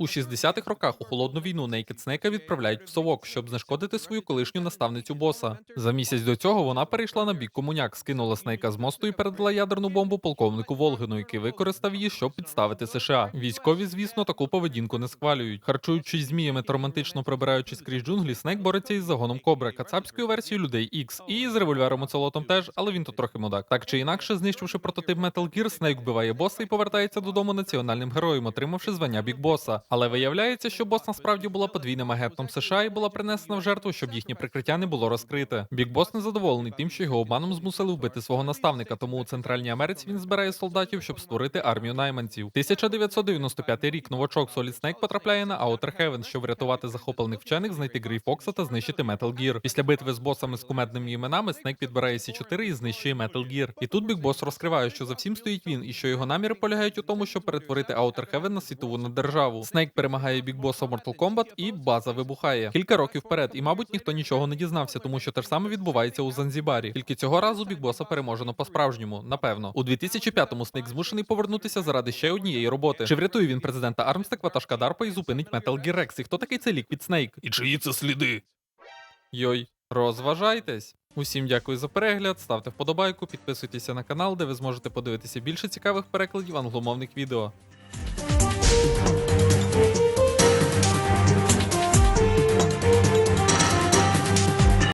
У 60-х роках у холодну війну Naked Snake відправляють в совок, щоб знешкодити свою колишню наставницю боса. За місяць до цього вона перейшла на бік комуняк, скинула Снейка з мосту і передала ядерну бомбу полковнику Волгину, який використав її, щоб підставити США. Військові, звісно, таку поведінку не схвалюють. Харчуючись зміями та романтично прибираючись крізь джунглі, Снейк бореться із загоном Кобра, кацапською версією людей X, і з револьвером оцелотом теж, але він тут трохи мудак. Так чи інакше, знищивши прототип Metal Gear, Снейк вбиває боса і повертається додому національним героєм, отримавши звання бікбоса. Але виявляється, що бос насправді була подвійним агентом США і була принесена в жертву, щоб їхнє прикриття не було розкрите. Бікбос незадоволений тим, що його обманом змусили вбити свого наставника, тому у Центральній Америці він збирає солдатів, щоб створити армію найманців. 1995 рік новачок Solid Snake потрапляє на Outer Heaven, щоб врятувати захоплених вчених, знайти Грей Фокса та знищити Metal Gear. Після битви з босами з кумедними іменами Снейк підбирає Сі-4 і знищує Metal Gear. І тут Бік Бос розкриває, що за всім стоїть він, і що його наміри полягають у тому, щоб перетворити Outer Heaven на світову наддержаву. Снейк перемагає Бік Боса в Mortal Kombat і база вибухає. Кілька років вперед, і мабуть ніхто нічого не дізнався, тому що те ж саме відбувається у Занзібарі. Тільки цього разу Бік Боса переможено по-справжньому, напевно. У 2005-му Снейк змушений повернутися заради ще однієї роботи. Чи врятує він президента Армстек, ватажка Дарпа і зупинить Metal Gear Rex? І хто такий це лік під Снейк? І чиї це сліди? Йой, розважайтесь. Усім дякую за перегляд, ставте вподобайку, підписуйтеся на канал, де ви зможете подивитися більше цікавих перекладів англомовних відео.